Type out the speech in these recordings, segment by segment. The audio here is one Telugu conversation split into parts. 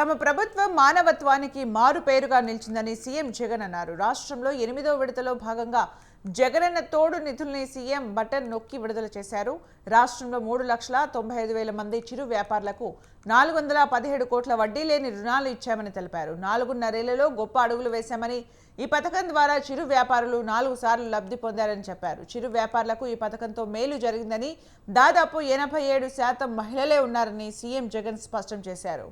తమ ప్రభుత్వం మానవత్వానికి మారు పేరుగా నిలిచిందని సీఎం జగన్ అన్నారు. రాష్ట్రంలో ఎనిమిదో విడతలో భాగంగా జగనన్న తోడు నిధుల్ని సీఎం బటన్ నొక్కి విడుదల చేశారు. రాష్ట్రంలో మూడు లక్షల తొంభై ఐదు వేల మంది చిరు వ్యాపారులకు నాలుగు వందల పదిహేడు కోట్ల వడ్డీ లేని రుణాలు ఇచ్చామని తెలిపారు. నాలుగున్నరేళ్ళలో గొప్ప అడుగులు వేశామని ఈ పథకం ద్వారా చిరు వ్యాపారులు నాలుగు సార్లు లబ్ధి పొందారని చెప్పారు. చిరు వ్యాపారులకు ఈ పథకంతో మేలు జరిగిందని దాదాపు ఎనభై ఏడు శాతం మహిళలే ఉన్నారని సీఎం జగన్ స్పష్టం చేశారు.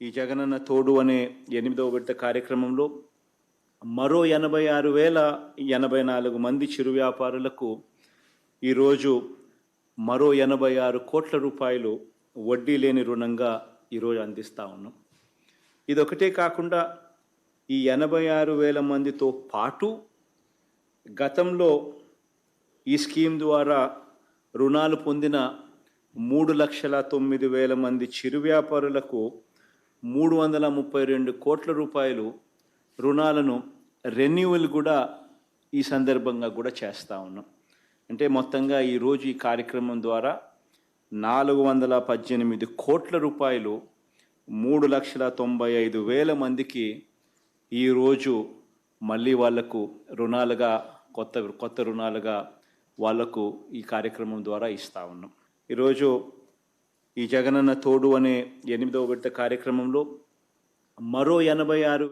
ఈ జగనన్న తోడు అనే ఎనిమిదవ విడత కార్యక్రమంలో మరో ఎనభై ఆరు వేల ఎనభై నాలుగు మంది చిరు వ్యాపారులకు ఈరోజు మరో ఎనభై ఆరు కోట్ల రూపాయలు వడ్డీ లేని రుణంగా ఈరోజు అందిస్తూ ఉన్నాం. ఇదొకటే కాకుండా ఈ ఎనభై ఆరు వేల మందితో పాటు గతంలో ఈ స్కీమ్ ద్వారా రుణాలు పొందిన మూడు లక్షల తొమ్మిది వేల మంది చిరు వ్యాపారులకు మూడు వందల ముప్పై రెండు కోట్ల రూపాయలు రుణాలను రెన్యువల్ కూడా ఈ సందర్భంగా కూడా చేస్తూ ఉన్నాం. అంటే మొత్తంగా ఈరోజు ఈ కార్యక్రమం ద్వారా నాలుగు వందల పద్దెనిమిది కోట్ల రూపాయలు మూడు లక్షల తొంభై ఐదు వేల మందికి ఈరోజు మళ్ళీ వాళ్ళకు రుణాలుగా కొత్త కొత్త రుణాలుగా వాళ్ళకు ఈ కార్యక్రమం ద్వారా ఇస్తా ఉన్నాం. ఈరోజు ఈ జగనన్న తోడు అనే ఎనిమిదవ విడత కార్యక్రమంలో మరో ఎనభై ఆరు